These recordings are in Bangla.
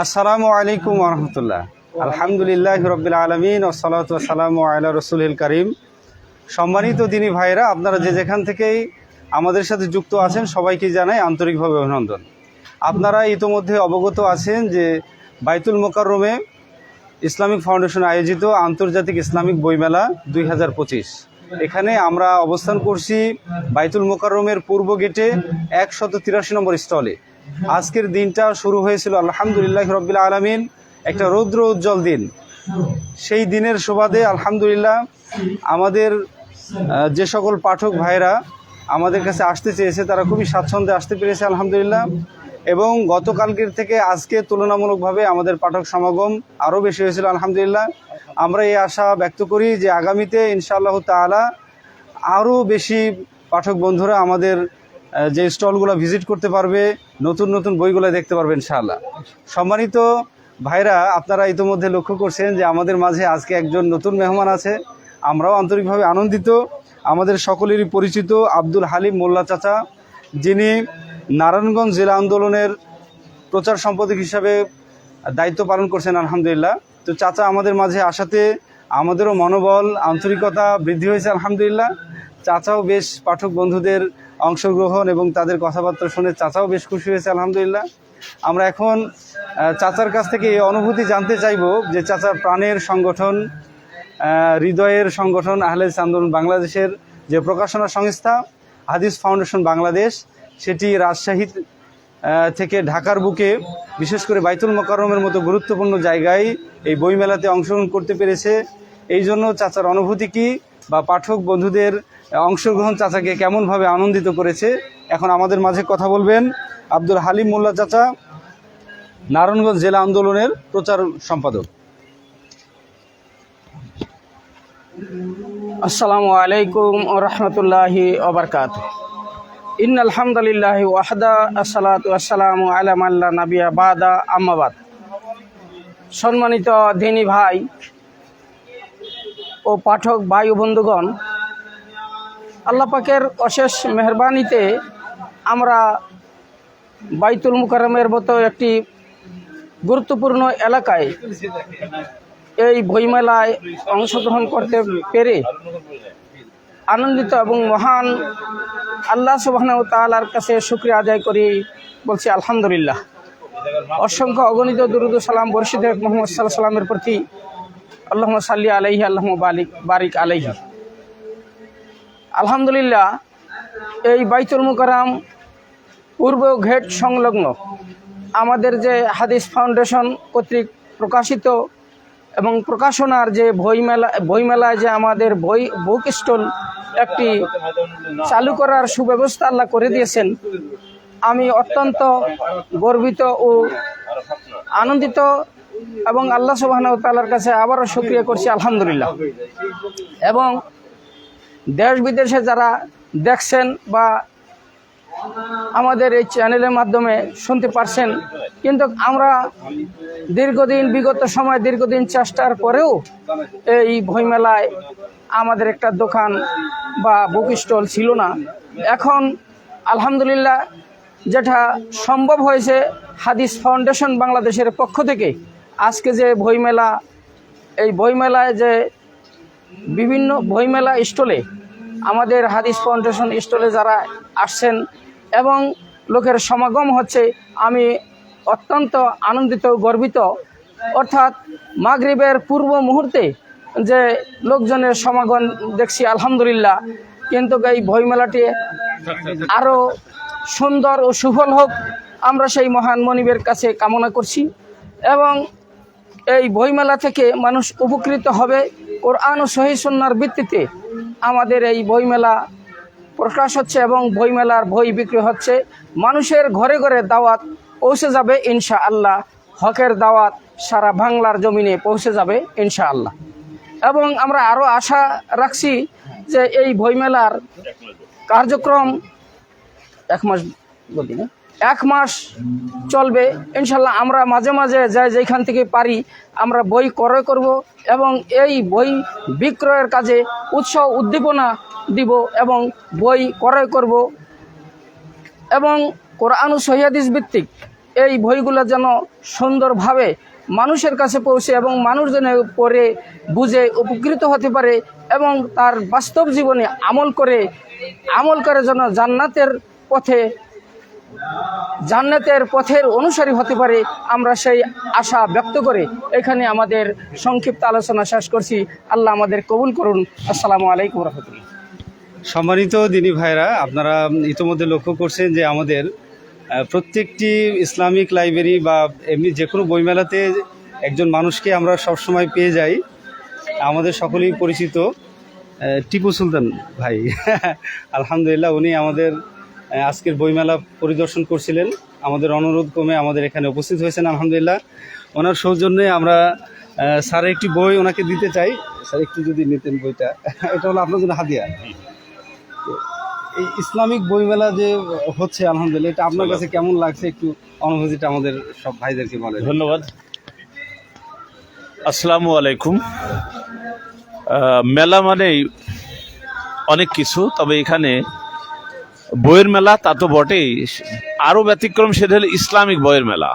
আসসালামু আলাইকুম রহমতুল্লাহ। আলহামদুলিল্লাহ রবিল আলমিন ওসলাত সালাম আল্লাহ রসুল করিম। সম্মানিত দিনী ভাইরা আপনারা যে যেখান থেকেই আমাদের সাথে যুক্ত আছেন, সবাইকে জানাই আন্তরিকভাবে অভিনন্দন। আপনারা ইতোমধ্যে অবগত আছেন যে বাইতুল মোকাররমে ইসলামিক ফাউন্ডেশন আয়োজিত আন্তর্জাতিক ইসলামিক বইমেলা দুই হাজার পঁচিশ। এখানে আমরা অবস্থান করছি বাইতুল মোকাররমের পূর্ব গেটে একশত তিরাশি নম্বর স্টলে। আজকের দিনটা শুরু হয়েছিল আলহামদুলিল্লাহ রবিল আলমিন, একটা রৌদ্র উজ্জ্বল দিন। সেই দিনের সুবাদে আলহামদুলিল্লাহ আমাদের যে সকল পাঠক ভাইরা আমাদের কাছে আসতে চেয়েছে, তারা খুবই স্বাচ্ছন্দ্যে আসতে পেরেছে আলহামদুলিল্লাহ। এবং গতকালকের থেকে আজকে তুলনামূলকভাবে আমাদের পাঠক সমাগম আরও বেশি হয়েছিল আলহামদুলিল্লাহ। আমরা এই আশা ব্যক্ত করি যে আগামীতে ইনশাআল্লাহ তাআলা আরও বেশি পাঠক বন্ধুরা আমাদের যে স্টলগুলো ভিজিট করতে পারবে, নতুন নতুন বইগুলো দেখতে পারবে, ইনশাআল্লাহ। সম্মানিত ভাইরা, আপনারা ইতিমধ্যে লক্ষ্য করছেন যে আমাদের মাঝে আজকে একজন নতুন মেহমান আছে। আমরাও আন্তরিকভাবে আনন্দিত। আমাদের সকলেরই পরিচিত আব্দুল হালিম মোল্লা চাচা, যিনি নারায়ণগঞ্জ জেলা আন্দোলনের প্রচার সম্পাদক হিসাবে দায়িত্ব পালন করছেন, আলহামদুলিল্লাহ। তো চাচা, আমাদের মাঝে আসাতে আমাদেরও মনোবল, আন্তরিকতা বৃদ্ধি হয়েছে, আলহামদুলিল্লাহ। চাচাও বেশ পাঠক বন্ধুদের অংশগ্রহণ এবং তাদের কথাবার্তা শুনে চাচাও বেশ খুশি হয়েছে, আলহামদুলিল্লাহ। আমরা এখন চাচার কাছ থেকে এই অনুভূতি জানতে চাইব যে চাচার প্রাণের সংগঠন হৃদয়ের সংগঠন আহলেস আন্দোলন বাংলাদেশের যে প্রকাশনা সংস্থা, হাদিস ফাউন্ডেশন বাংলাদেশ, সেটি রাজশাহী থেকে ঢাকার বুকে, বিশেষ করে বাইতুল মোকাররমের মতো গুরুত্বপূর্ণ জায়গায় এই বইমেলাতে অংশগ্রহণ করতে পেরেছে। এই জন্য চাচার অনুভূতি কি? বা পাঠক বন্ধুদের অংশগ্রহণ চাচাকে কেমনভাবে আনন্দিত করেছে, এখন আমাদের মাঝে কথা বলবেন আব্দুল হালিম মোল্লা চাচা, নারায়ণগঞ্জ জেলা আন্দোলনের প্রচার সম্পাদক। আসসালামু আলাইকুম রহমতুল্লাহি ওবরকাত ইন আলহামদুলিল্লাহ ওয়াহদা, আসসালাতু আসসালামু আলাম আল্লাহ নাবিয়া বাদা আম্মাবাদ সম্মানিত দিনী ভাই ও পাঠক ভাই ও বন্ধুগণ, আল্লাহ পাকের অশেষ মেহরবানিতে আমরা বাইতুল মুকাররমের মতো একটি গুরুত্বপূর্ণ এলাকায় এই বইমেলায় অংশগ্রহণ করতে পেরে আনন্দিত এবং মহান আল্লাহ সুবাহ তালার কাছে শুক্রিয়া আদায় করি, বলছি আলহামদুলিল্লাহ। অসংখ্য অগণিত দুরুদ সালাম বর্ষিদ মোহাম্মদ সাল্লাহ সাল্লামের প্রতি আল্লাহ সাল্লি আলাইহি আল্লাহ বালিক, বারিক আলাইহি। আলহামদুলিল্লাহ, এই বাইতুল মুকারাম পূর্ব ঘেট সংলগ্ন আমাদের যে হাদিস ফাউন্ডেশন কর্তৃক প্রকাশিত এবং প্রকাশনার যে বইমেলা, বইমেলায় যে আমাদের বই, বুক স্টল একটি চালু করার সুব্যবস্থা আল্লাহ করে দিয়েছেন, আমি অত্যন্ত গর্বিত ও আনন্দিত এবং আল্লাহ সুবাহ তাল্লার কাছে আবারও সক্রিয় করছি, আলহামদুলিল্লাহ। এবং দেশ বিদেশে যারা দেখছেন বা আমাদের এই চ্যানেলের মাধ্যমে শুনতে পারছেন, কিন্তু আমরা দীর্ঘদিন, বিগত সময় দীর্ঘদিন চেষ্টার পরেও এই বইমেলায় আমাদের একটা দোকান বা বুক স্টল ছিল না। এখন আলহামদুলিল্লাহ যেটা সম্ভব হয়েছে, হাদিস ফাউন্ডেশন বাংলাদেশের পক্ষ থেকে আজকে যে বইমেলা, এই বইমেলায় যে বিভিন্ন বইমেলা স্টলে, আমাদের হাদিস ফাউন্ডেশন স্টলে যারা আসছেন এবং লোকের সমাগম হচ্ছে, আমি অত্যন্ত আনন্দিত, গর্বিত। অর্থাৎ মাগরিবের পূর্ব মুহূর্তে যে লোকজনের সমাগম দেখছি, আলহামদুলিল্লাহ। কিন্তু এই বইমেলাটি আরও সুন্দর ও সুফল হোক, আমরা সেই মহান মনিবের কাছে কামনা করছি। এবং এই বইমেলা থেকে মানুষ উপকৃত হবে কোরআন ও সহি সন্ন্যার ভিত্তিতে। আমাদের এই বইমেলা প্রকাশ হচ্ছে এবং বইমেলার বই বিক্রি হচ্ছে। মানুষের ঘরে ঘরে দাওয়াত পৌঁছে যাবে ইনশা আল্লাহ হকের দাওয়াত সারা বাংলার জমিনে পৌঁছে যাবে ইনশা আল্লাহ এবং আমরা আরও আশা রাখছি যে এই বইমেলার কার্যক্রম এক মাস বলি না। এক মাস চলবে। ইনশাল্লাহ আমরা মাঝে মাঝে যাই যেখান থেকে পারি, আমরা বই ক্রয় করব এবং এই বই বিক্রয়ের কাজে উৎসাহ উদ্দীপনা দিব এবং বই ক্রয় করব। এবং কোরআন সহিয়াদিস ভিত্তিক এই বইগুলো যেন সুন্দরভাবে মানুষের কাছে পৌঁছে এবং মানুষ যেন পড়ে, বুঝে, উপকৃত হতে পারে এবং তার বাস্তব জীবনে আমল করে আমল করে যেন জান্নাতের পথে জান্নাতের পথের অনুসারী হতে পারে আমরা সেই আশা ব্যক্ত করে এখানে আমাদের সংক্ষিপ্ত আলোচনা শেষ করছি। আল্লাহ আমাদের কবুল করুন। আসসালামু আলাইকুম রহমতুল্লাহ। সম্মানিত দিনী ভাইরা, আপনারা ইতোমধ্যে লক্ষ্য করছেন যে আমাদের প্রত্যেকটি ইসলামিক লাইব্রেরি বা এমনি যে কোনো বইমেলাতে একজন মানুষকে আমরা সবসময় পেয়ে যাই। আমাদের সকলেই পরিচিত টিপু সুলতান ভাই। আলহামদুলিল্লাহ, উনি আমাদের আজকের বইমেলা পরিদর্শন করছিলেন। আমাদের অনুরোধ ক্রমে আমাদের এখানে উপস্থিত হয়েছেন আলহামদুলিল্লাহ। ওনার সৌজন্যে আমরা স্যার একটি বই ওনাকে দিতে চাই। স্যার একটু যদি নিতেন বইটা। এটা হলো আপনার জন্য হাদিয়া। এই ইসলামিক বইমেলা যে হচ্ছে আলহামদুলিল্লাহ এটা আপনার কাছে কেমন লাগছে? একটু অনুভূতিটা আমাদের সব ভাইদেরকে বলে ধন্যবাদ। আসসালামু আলাইকুম। মেলা মানেই অনেক কিছু তবে এখানে বইয়ের মেলা, তা তো বটেই। আরও ব্যতিক্রম সেটা হলো ইসলামিক বইয়ের মেলা।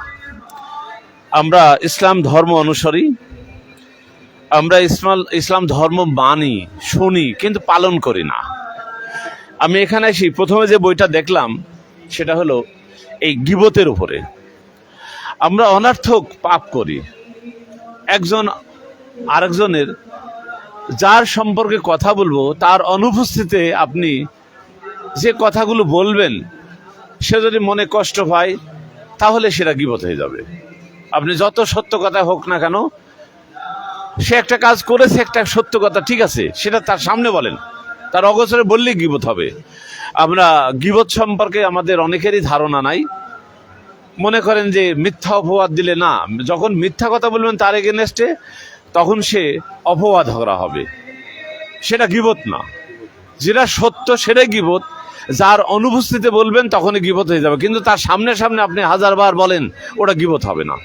আমরা ইসলাম ধর্ম অনুসারী, আমরা ইসলাম ইসলাম ধর্ম মানি, শুনি, কিন্তু পালন করি না। আমি এখানে এসে প্রথমে যে বইটা দেখলাম, সেটা হলো এই গিবতের উপরে। আমরা অনার্থক পাপ করি। একজন আরেকজনের, যার সম্পর্কে কথা বলব, তার অনুপস্থিতিতে আপনি যে কথাগুলো বলবেন, সে যদি মনে কষ্ট পায়, তাহলে সেটা গিবত হয়ে যাবে। আপনি যত সত্য কথা হোক না কেন, সে একটা কাজ করেছে, একটা সত্য কথা ঠিক আছে, সেটা তার সামনে বলেন। তার অগোচরে বললেই গিবত হবে। আমরা গিবত সম্পর্কে আমাদের অনেকেরই ধারণা নাই। মনে করেন যে মিথ্যা অপবাদ দিলে না, যখন মিথ্যা কথা বলবেন তার এগেনস্টে তখন সে অপবাদ করা হবে। সেটা গিবত না। যেটা সত্য সেটাই গিবত। যার অনুপস্থিতিতে বলবেন তখনই গিবত হয়ে যাবে। কিন্তু তার সামনে সামনে আপনি হাজারবার বলেন, ওটা গিবত হবে না।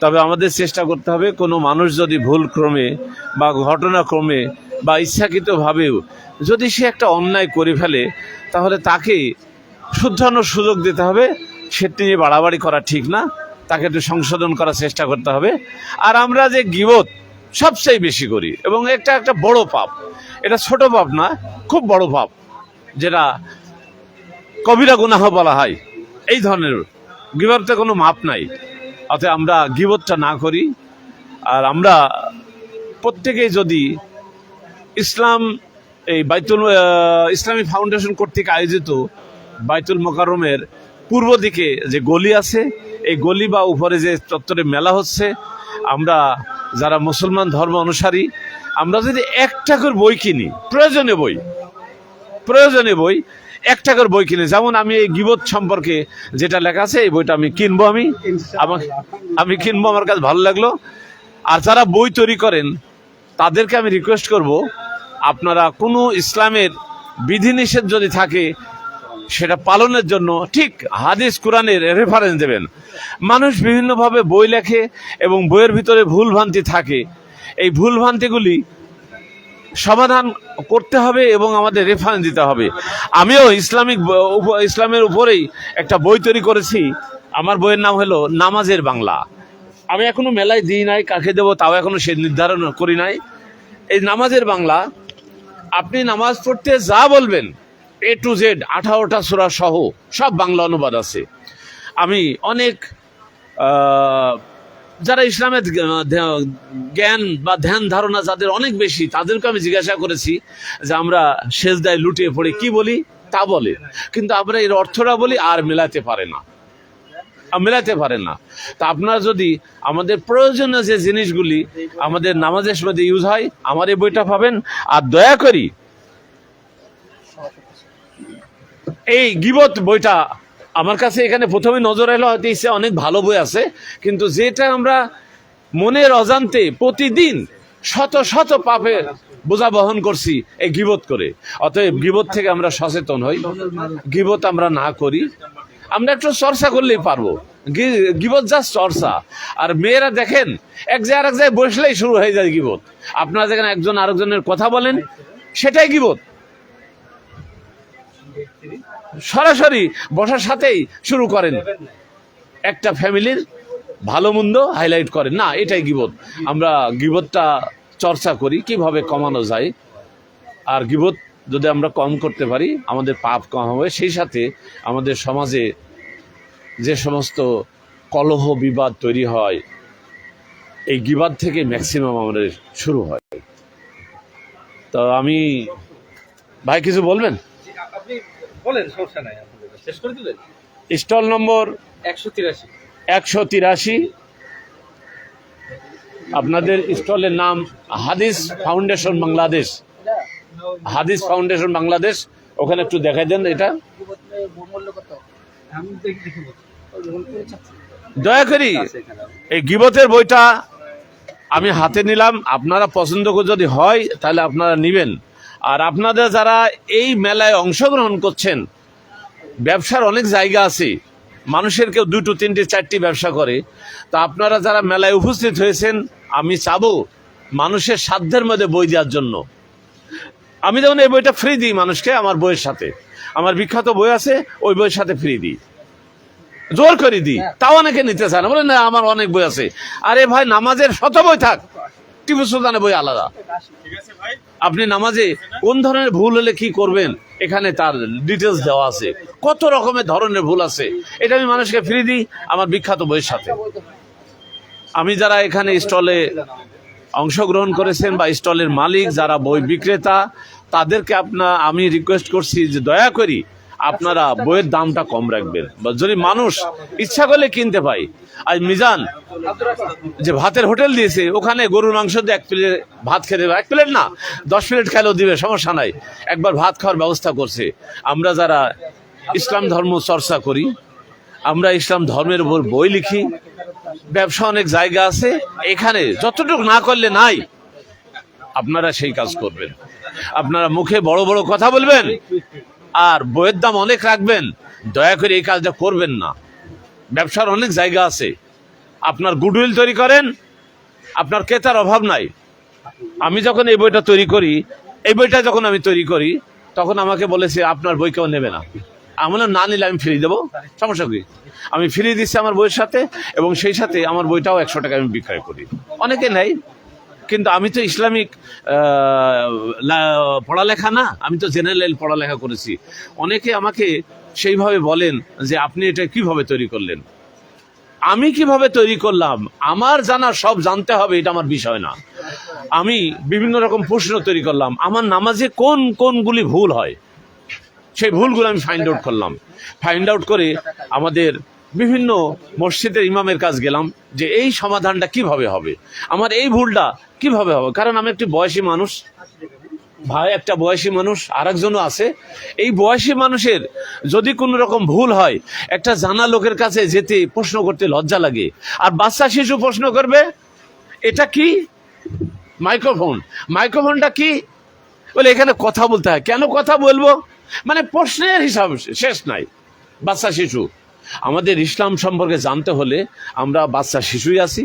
তবে আমাদের চেষ্টা করতে হবে, কোনো মানুষ যদি ভুল ক্রমে বা ঘটনাক্রমে বা ইচ্ছাকৃতভাবেও যদি সে একটা অন্যায় করে ফেলে, তাহলে তাকে শুদ্ধানোর সুযোগ দিতে হবে। সেটি নিয়ে বাড়াবাড়ি করা ঠিক না, তাকে একটু সংশোধন করার চেষ্টা করতে হবে। আর আমরা যে গিবত সবচেয়ে বেশি করি, এবং একটা একটা বড় পাপ। এটা ছোট পাপ না, খুব বড় পাপ। যেটা কবিরা গুনাহ বলা হয়। এই ধরনের গিবতে কোনো মাপ নাই। অতএব আমরা গিবতটা না করি। আর আমরা প্রত্যেকেই যদি ইসলাম, এই বাইতুল ইসলামী ফাউন্ডেশন কর্তৃক আয়োজিত বাইতুল মোকারমের পূর্ব দিকে যে গলি আছে, এই গলি বা উপরে যে চত্বরে মেলা হচ্ছে, আমরা যারা মুসলমান ধর্ম অনুসারী, আমরা যদি একটা করে বই কিনি, প্রয়োজনীয় বই প্রয়োজনীয় বই, এক টাকার বই কিনে। যেমন আমি এই গিবত সম্পর্কে যেটা লেখা আছে, এই বইটা আমি কিনবো আমি। আমি কিনবো, আমার কাছে ভালো লাগল। আর যারা বই তৈরি করেন, তাদেরকে আমি রিকোয়েস্ট করব, আপনারা কোনো ইসলামের বিধিনিষেধ যদি থাকে, সেটা পালনের জন্য ঠিক হাদিস, কোরআনের রেফারেন্স দেবেন। মানুষ বিভিন্নভাবে বই লেখে এবং বইয়ের ভিতরে ভুল ভ্রান্তি থাকে। এই ভুল ভ্রান্তিগুলি সমাধান করতে হবে এবং আমাদের রেফারেন্স দিতে হবে। আমিও ইসলামিক ইসলামের উপরেই একটা বই তৈরি করেছি। আমার বইয়ের নাম হলো নামাজের বাংলা। আমি এখনও মেলায় দিই নাই, কাকে দেবো তাও এখনও সে নির্ধারণ করি নাই। এই নামাজের বাংলা, আপনি নামাজ পড়তে যা বলবেন এ টু জেড আঠারোটা সুরা সহ সব বাংলা অনুবাদ আছে। আমি অনেক যারা ইসলামের জ্ঞান বা ধ্যান ধারণা যাদের অনেক বেশি, তাদেরকে আমি জিজ্ঞাসা করেছি যে আমরা শেষ সেজদায় লুটিয়ে পড়ে কি বলি? তা বলে। কিন্তু আমরা এর অর্থটা বলি, আর মেলাতে পারে না। মেলাতে পারে না। তা আপনারা যদি আমাদের প্রয়োজনীয় যে জিনিসগুলি আমাদের নামাজের মধ্যে ইউজ হয়, আমার এই বইটা পাবেন। আর দয়া করি, এই গিবত বইটা আমার কাছে এখানে প্রথমে নজর এলো, হয়তো ইসে অনেক ভালো বই আছে, কিন্তু যেটা আমরা মনের অজান্তে প্রতিদিন শত শত পাপের বোঝা বহন করছি এই গিবত করে। অতএব গিবত থেকে আমরা সচেতন হই, গিবত আমরা না করি। আমরা একটু চর্চা করলেই পারব। গিবত জাস্ট চর্চা। আর মেয়েরা দেখেন, এক জায়গায় আরেক জায়গায় বসলেই শুরু হয়ে যায় গিবত। আপনারা যেখানে একজন আরেকজনের কথা বলেন, সেটাই গিবত। সরাসরি বসার সাথেই শুরু করেন। একটা ফ্যামিলির ভালো মন্দ হাইলাইট করেন। না এটাই গিবত। আমরা গিবতটা চর্চা করি কীভাবে কমানো যায়। আর গিবত যদি আমরা কম করতে পারি আমাদের পাপ কম হবে। সেই সাথে আমাদের সমাজে যে সমস্ত কলহ বিবাদ তৈরি হয় এই গিবাদ থেকে ম্যাক্সিমাম আমাদের শুরু হয়। তো আমি ভাই কিছু বলবেন? বলেন সমস্যা নাই শেষ করে দিলেন স্টল নম্বর একশো তিরাশি। একশো তিরাশি। আপনাদের স্টলের নাম হাদিস ফাউন্ডেশন বাংলাদেশ। হাদিস ফাউন্ডেশন বাংলাদেশ ওখানে একটু দেখাই দেন এটা। দয়া করি এই গিবতের বইটা আমি হাতে নিলাম। আপনারা পছন্দ করে যদি হয় তাহলে আপনারা নেবেন। আর আপনাদের যারা এই মেলায় অংশগ্রহণ করছেন, ব্যবসার অনেক জায়গা আছে, মানুষের কেউ দুটো, তিনটে, চারটি ব্যবসা করে, তা আপনারা যারা মেলায় উপস্থিত হয়েছেন, আমি চাবো মানুষের সাধ্যের মধ্যে বই দেওয়ার জন্য। আমি যেমন এই বইটা ফ্রি দিই মানুষকে আমার বইয়ের সাথে, আমার বিখ্যাত বই আছে, ওই বইয়ের সাথে ফ্রি দিই। জোর করে দিই, তাও অনেকে নিতে চায় না। বলে, না, আমার অনেক বই আছে। আরে ভাই, নামাজের শত বই থাক টিপু সুলতানের বই আলাদা। আপনি নামাজে কোন ধরনের ভুল হলে কি করবেন? এখানে তার ডিটেলস দেওয়া আছে। কত রকমের ধরনের ভুল আছে? এটা আমি মানুষকে ফ্রি দিই আমার বিখ্যাত বইয়ের সাথে। আমি যারা এখানে স্টলে অংশগ্রহণ করেছেন বা স্টলের মালিক, যারা বই বিক্রেতা, তাদেরকে আপনা আমি রিকোয়েস্ট করছি যে দয়া করি আপনারা বইয়ের দামটা কম রাখবেন। বা যদি মানুষ ইচ্ছা করলে কিনতে পাই আজ মিজান, যে ভাতের হোটেল দিয়েছে, ওখানে গরুর মাংস দিয়ে এক প্লেট ভাত খেতে এক প্লেট না, দশ প্লেট খেলেও দিবে, সমস্যা নাই। একবার ভাত খাওয়ার ব্যবস্থা করছে। আমরা যারা ইসলাম ধর্ম চর্চা করি, আমরা ইসলাম ধর্মের উপর বই লিখি। ব্যবসা অনেক জায়গা আছে, এখানে যতটুকু না করলে নাই, আপনারা সেই কাজ করবেন। আপনারা মুখে বড় বড় কথা বলবেন আর বইয়ের দাম অনেক রাখবেন, দয়া করে এই কাজটা করবেন না। ব্যবসার অনেক জায়গা আছে। আপনার গুডউইল তৈরি করেন, আপনার ক্রেতার অভাব নাই। আমি যখন এই বইটা তৈরি করি, এই বইটা যখন আমি তৈরি করি, তখন আমাকে বলেছে, আপনার বই কেউ নেবে না। আমি না নিলে আমি ফ্রি দেবো। সমস্যা কি? আমি ফ্রি দিচ্ছি আমার বইয়ের সাথে, এবং সেই সাথে আমার বইটাও একশো টাকা আমি বিক্রয় করি। অনেকে নেই কিন্তু আমি তো ইসলামিক পড়ালেখা না, আমি তো জেনারেল পড়ালেখা করেছি। অনেকে আমাকে সেইভাবে বলেন যে আপনি এটা কীভাবে তৈরি করলেন? আমি কীভাবে তৈরি করলাম? আমার জানা সব জানতে হবে, এটা আমার বিষয় না। আমি বিভিন্ন রকম প্রশ্ন তৈরি করলাম, আমার নামাজে কোন, কোনগুলি ভুল হয়? সেই ভুলগুলো আমি ফাইন্ড আউট করলাম। ফাইন্ড আউট করে আমাদের বিভিন্ন মসজিদের ইমামের কাজ গেলাম যে এই সমাধানটা কীভাবে হবে? আমার এই ভুলটা কীভাবে হবে? কারণ আমি একটি বয়সী মানুষ, ভাই একটা বয়সী মানুষ, আরেকজনও আছে। এই বয়সী মানুষের যদি কোনো রকম ভুল হয়, একটা জানা লোকের কাছে যেতে প্রশ্ন করতে লজ্জা লাগে। আর বাচ্চা শিশু প্রশ্ন করবে, এটা কি? মাইক্রোফোন। মাইক্রোফোনটা কি? বলে এখানে কথা বলতে হয়। কেন কথা বলব? মানে প্রশ্নের হিসাব শেষ নাই। বাচ্চা শিশু। আমাদের ইসলাম সম্পর্কে জানতে হলে আমরা বাচ্চা শিশুই আছি।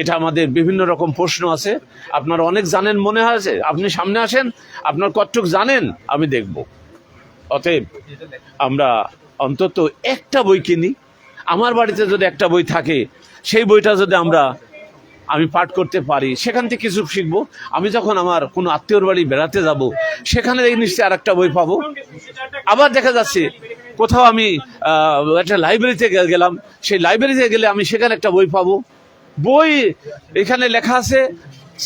এটা আমাদের বিভিন্ন রকম প্রশ্ন আছে। আপনার অনেক জানেন, মনে হয়েছে আপনি সামনে আসেন, আপনার কতটুক জানেন, আমি দেখব। অতএব আমরা অন্তত একটা বই কিনি। আমার বাড়িতে যদি একটা বই থাকে, সেই বইটা যদি আমরা, আমি পাঠ করতে পারি, সেখান থেকে কিছু শিখব। আমি যখন আমার কোনো আত্মীয়র বাড়ি বেড়াতে যাব, সেখানে নিশ্চয়ই আর একটা বই পাবো। আবার দেখা যাচ্ছে কোথাও আমি একটা লাইব্রেরিতে গেলাম। সেই লাইব্রেরিতে গেলে আমি সেখানে একটা বই পাবো। বই এখানে লেখা আছে,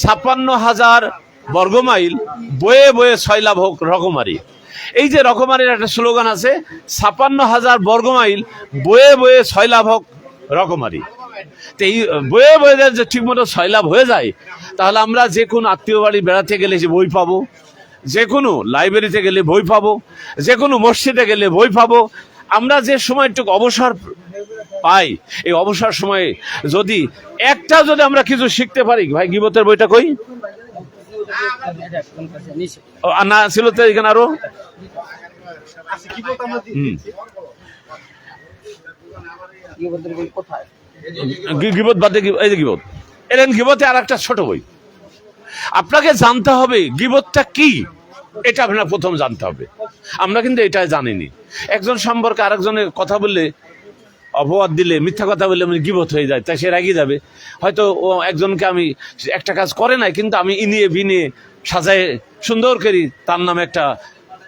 ছাপ্পান্ন হাজার বর্গমাইল, বয়ে বয়ে ছয় লাভ হোক রকমারি। এই যে রকমারির একটা স্লোগান আছে, ছাপ্পান্ন হাজার বর্গমাইল, বয়ে বয়ে ছয় লাভ হোক রকমারি। তো এই, বয়ে বয়ে যে ঠিক মতো ছয় লাভ হয়ে যায়, তাহলে আমরা যে কোনো আত্মীয় বাড়ি বেড়াতে গেলে যে বই পাবো। যে কোনো লাইব্রেরিতে গেলে বই পাবো যে কোনো মসজিদে গেলে বই পাবো। আমরা যে সময়টুকু অবসর পাই, এই অবসর সময়ে যদি একটা যদি আমরা কিছু শিখতে পারি, ভাই গিবতের বইটা কই? না ছিল তো এখানে আরও? গিবত বাদে এই যে গিবত। এলেন গিবতে আর একটা ছোট বই। আপনাকে জানতে হবে, গিবতটা কি? এটা আপনার প্রথম জানতে হবে। আমরা কিন্তু এটা জানিনি। একজন সম্পর্কে আরেকজনের কথা বললে, অপবাদ দিলে, মিথ্যা কথা বললে মানে গিবত হয়ে যায়, তাই সে রাগিয়ে যাবে। হয়তো ও একজনকে আমি একটা কাজ করে নাই, কিন্তু আমি ইনিয়ে বিনিয়ে সাজায় সুন্দর করি, তার নামে একটা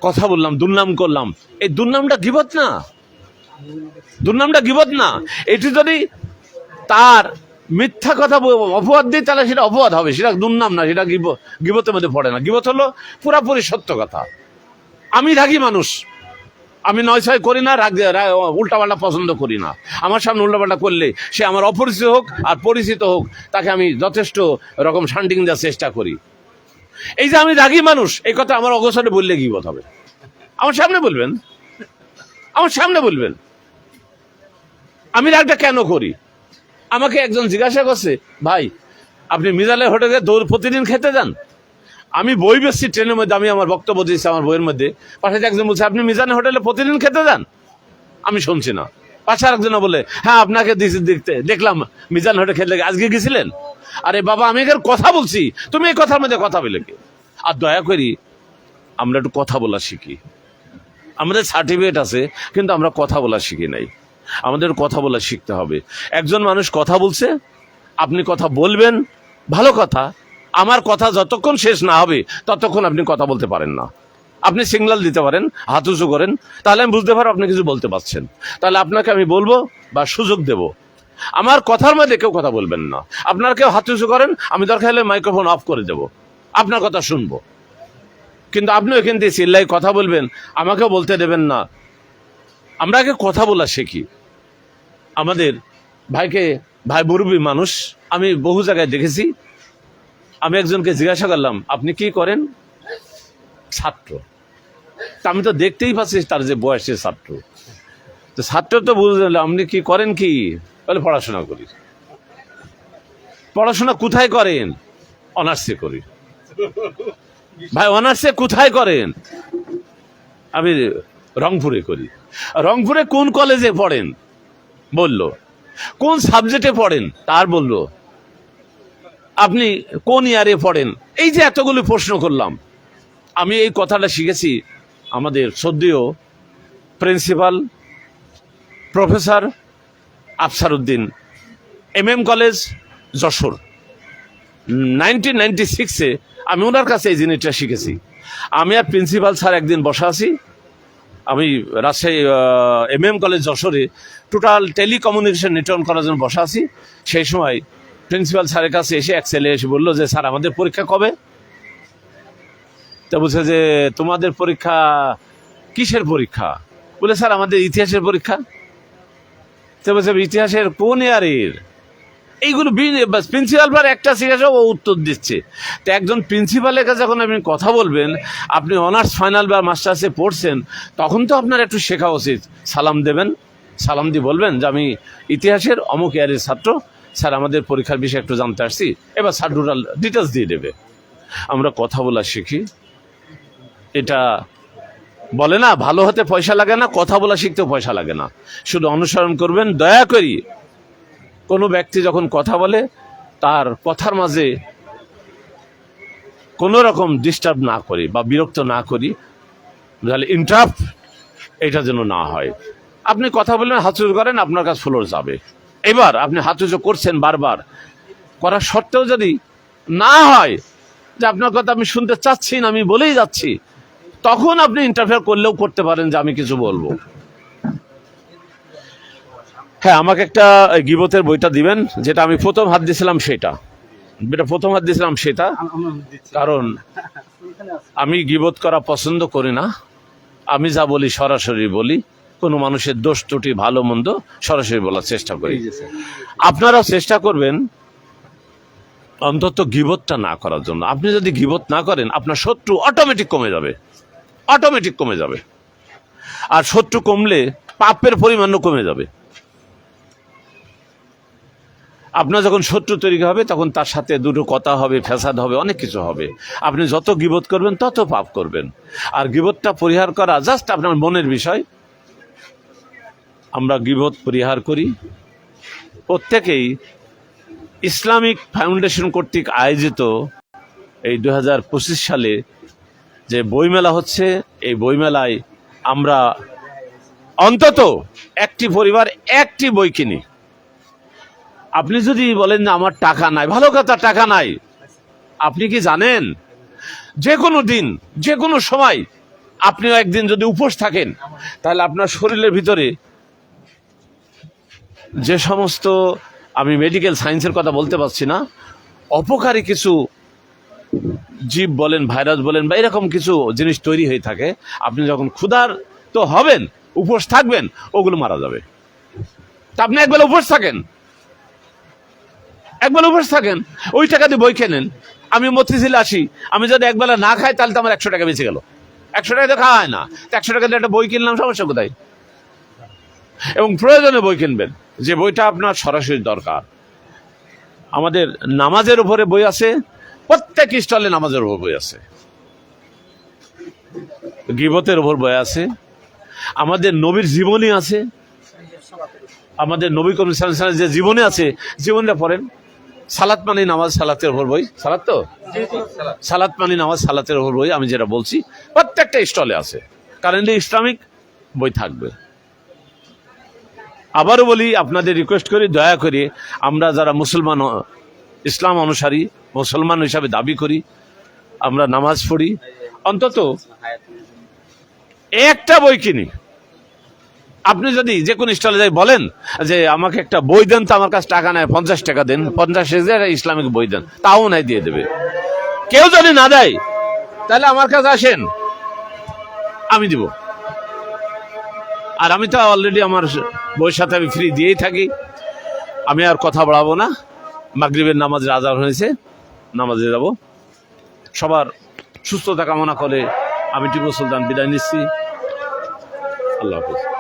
কথা বললাম, দুর্নাম করলাম। এই দুর্নামটা গিবত না? দুর্নামটা গিবত না? এটি যদি তার মিথ্যা কথা অপবাদ দিই তাহলে সেটা অপবাদ হবে, সেটা দুর্নাম না, সেটা গিব, গিবতের মধ্যে পড়ে না। গিবত হলো পুরাপুরি সত্য কথা। আমি রাগি মানুষ। আমি নয় ছয় করি না, রাগ উল্টাপাল্টা পছন্দ করি না। আমার সামনে উল্টাপাল্টা করলে সে আমার অপরিচিত হোক আর পরিচিত হোক, তাকে আমি যথেষ্ট রকম শান্ডিং দেওয়ার চেষ্টা করি। এই যে আমি রাগি মানুষ, এই কথা আমার অগোচরে বললে গিবত হবে। আমার সামনে বলবেন? আমার সামনে বলবেন? আমি রাগটা কেন করি? আমাকে একজন জিজ্ঞাসা করছে, ভাই, আপনি মিজালের হোটেলে দৌড় প্রতিদিন খেতে যান? আমি বই বেশি ট্রেনের মধ্যে, আমি আমার বক্তব্য দিয়েছি আমার বইয়ের মধ্যে। পাশে একজন বলছে, আপনি মিজানের হোটেলে প্রতিদিন খেতে যান? আমি শুনছি না। পাশে আরেকজন বলে হ্যাঁ আপনাকে দেখতে, দেখলাম মিজান হোটেল খেতে আজকে গেছিলেন? আরে বাবা, আমি এখানে কথা বলছি। তুমি এই কথার মধ্যে কথা বলে আর দয়া করি, আমরা একটু কথা বলা শিখি। আমাদের সার্টিফিকেট আছে, কিন্তু আমরা কথা বলা শিখি নাই। আমাদের কথা বলা শিখতে হবে। একজন মানুষ কথা বলছে, আপনি কথা বলবেন, ভালো কথা। আমার কথা যতক্ষণ শেষ না হবে, ততক্ষণ আপনি কথা বলতে পারেন না। আপনি সিগনাল দিতে পারেন, হাত উঁচু করেন, তাহলে আমি বুঝতে পারব আপনি কিছু বলতে পারছেন। তাহলে আপনাকে আমি বলব বা সুযোগ দেব। আমার কথার মধ্যে কেউ কথা বলবেন না। আপনার কেউ হাত উঁচু করেন, আমি দরকার হলে মাইক্রোফোন অফ করে দেব। আপনার কথা শুনব। কিন্তু আপনি এখান থেকে চিল্লাই কথা বলবেন, আমাকেও বলতে দেবেন না। আমরা আগে কথা বলা শিখি। আমাদের ভাইকে, ভাই মুরব্বী মানুষ, আমি বহু জায়গায় দেখেছি। আমি একজনকে জিজ্ঞাসা করলাম, আপনি কি করেন? ছাত্র। তা আমি তো দেখতেই পাচ্ছি তার যে বয়সের ছাত্র। তো ছাত্র তো বুঝলেন আপনি কি করেন কি? বলে, পড়াশোনা করি। পড়াশোনা কোথায় করেন? অনার্সে করি। ভাই, অনার্সে কোথায় করেন? আমি রংপুরে করি। রংপুরে কোন কলেজে পড়েন? বলল। কোন সাবজেক্টে পড়েন? তার বলল, আপনি কোন ইয়ারে পড়েন? এই যে এতগুলো প্রশ্ন করলাম। আমি এই কথাটা শিখেছি আমাদের সদ্যীয় principal professor Afsar Uddin M M college Jessore. Nineteen ninety সিক্সে আমি ওনার কাছে এই জিনিসটা শিখেছি। আমি আর প্রিন্সিপাল স্যার একদিন বসা আছি। আমি রাজশাহী এম এম কলেজ যশোরে টোটাল টেলিকমিউনিকেশন নেটওয়ার্ক করার জন্য বসা আছি। সেই সময় প্রিন্সিপাল স্যারের কাছে এসে এক ছেলে এসে বলল যে, স্যার, আমাদের পরীক্ষা কবে? তা বলছে যে, তোমাদের পরীক্ষা কিসের পরীক্ষা? বলে, স্যার, আমাদের ইতিহাসের পরীক্ষা। তো বলছে, ইতিহাসের কোন ইয়ারের? এইগুলো প্রিন্সিপাল বার একটা জিজ্ঞাসা ও উত্তর দিচ্ছে। তো একজন প্রিন্সিপালের কাছে যখন আপনি কথা বলবেন, আপনি অনার্স, ফাইনাল বা মাস্টার্সে পড়ছেন, তখন তো আপনার একটু শেখা উচিত। সালাম দেবেন, সালাম দিয়ে বলবেন যে আমি ইতিহাসের অমুক ইয়ারের ছাত্র। স্যার, আমাদের পরীক্ষার বিষয়ে একটু জানতে আসছি। এবার স্যার টোটাল ডিটেলস দিয়ে দেবে। আমরা কথা বলা শিখি। এটা বলে না, ভালো হতে পয়সা লাগে না, কথা বলা শিখতেও পয়সা লাগে না। শুধু অনুসরণ করবেন, দয়া করি কোনো ব্যক্তি যখন কথা বলে, তার কথার মাঝে কোনো রকম ডিস্টার্ব না করি বা বিরক্ত না করি, তাহলে ইন্টারাপ্ট এটা যেন না হয়। আপনি কথা বললেন হাতুচু করেন, আপনার কাছে ফ্লোর যাবে। এবার আপনি হাতুচু করছেন বারবার, করার সত্ত্বেও যদি না হয়, যে আপনার কথা আমি শুনতে চাচ্ছি না, আমি বলেই যাচ্ছি, তখন আপনি ইন্টারফেয়ার করলেও করতে পারেন যে আমি কিছু বলব। হ্যাঁ আমাকে একটা গিবতের বইটা দিবেন যেটা আমি প্রথম হাত দিয়েছিলাম সেটা। যেটা প্রথম হাত দিয়েছিলাম সেটা কারণ আমি গিবত করা পছন্দ করি না। আমি যা বলি সরাসরি বলি কোনো মানুষের দোষ ত্রুটি ভালো মন্দ সরাসরি বলার চেষ্টা করি। আপনারাও চেষ্টা করবেন অন্তত গিবতটা না করার জন্য। আপনি যদি গিবত না করেন আপনার শত্রু অটোমেটিক কমে যাবে। অটোমেটিক কমে যাবে। আর শত্রু কমলে পাপের পরিমাণও কমে যাবে। আপনার যখন শত্রু তৈরি হবে, তখন তার সাথে দুটো কথা হবে, ফ্যাসাদ হবে, অনেক কিছু হবে। আপনি যত গিবত করবেন, তত পাপ করবেন। আর গিবতটা পরিহার করা জাস্ট আপনার মনের বিষয়। আমরা গিবত পরিহার করি। প্রত্যেকেই ইসলামিক ফাউন্ডেশন কর্তৃক আয়োজিত এই দু হাজার পঁচিশ সালে যে বইমেলা হচ্ছে, এই বইমেলায় আমরা অন্তত একটি পরিবার একটি বই কিনি। আপনি যদি বলেন না, আমার টাকা নাই, ভালো কথা, টাকা নাই। আপনি কি জানেন? যে কোনো দিন যে কোনো সময় আপনিও একদিন যদি উপোস থাকেন, তাহলে আপনার শরীরের ভিতরে যে সমস্ত আমি মেডিকেল সায়েন্সের কথা বলতে পারছি না, অপকারী কিছু জীব বলেন ভাইরাস বলেন, বা এরকম কিছু জিনিস তৈরি হয়ে থাকে, আপনি যখন ক্ষুধার তো হবেন, উপোস থাকবেন, ওগুলো মারা যাবে। তা আপনি একবেলা উপোস থাকেন। একবেলা উপোস থাকেন, ওই টাকা দিয়ে বই কেনেন আমি মতিঝিল আসি, আমি যদি একবেলা না খাই, তাহলে তো আমার একশো টাকা বেঁচে গেল। একশো টাকা তো খাওয়া হয় না একশো টাকা দিয়ে একটা বই কিনলাম, সমস্যা কোথায়? এবং প্রয়োজনে বই কিনবেন। যে বইটা আপনার সরাসরি দরকার। আমাদের নামাজের উপরে বই আছে, প্রত্যেক স্টলে নামাজের উপর বই আছে। গিবতের উপর বই আছে। আমাদের নবীর জীবনী আছে। আমাদের নবী সাল্লাল্লাহু যে জীবনী আছে, জীবনটা পড়েন। সালাত মানে নামাজ সালাতের উপর বই। সালাত তো? সালাত। মানে নামাজ সালাতের উপর বই আমি যেটা বলছি প্রত্যেকটা স্টলে আছে। কারেন্টলি ইসলামিক বই থাকবে। আবারও বলি আপনাদের রিকোয়েস্ট করি দয়া করে আমরা যারা মুসলমান ইসলাম অনুসারী মুসলমান হিসাবে দাবি করি আমরা নামাজ পড়ি। অন্তত একটা বই কিনি। আপনি যদি যে কোনো স্টলে যাই বলেন যে আমাকে একটা বই দেন তো আমার কাছে টাকা নেয়, পঞ্চাশ টাকা দেন, পঞ্চাশ হাজার ইসলামিক বই দেন, তাও নাই দিয়ে দেবে। কেউ যদি না দেয়, তাহলে আমার কাছে আসেন। আমি দিব। আর আমি তো অলরেডি আমার বইয়ের সাথে আমি ফ্রি দিয়েই থাকি। আমি আর কথা বাড়াবো না। মাগরিবের নামাজের আজান হয়েছে, নামাজে যাব। সবার সুস্থতা কামনা করে আমি টিপু সুলতান বিদায় নিচ্ছি। আল্লাহ হাফিজ।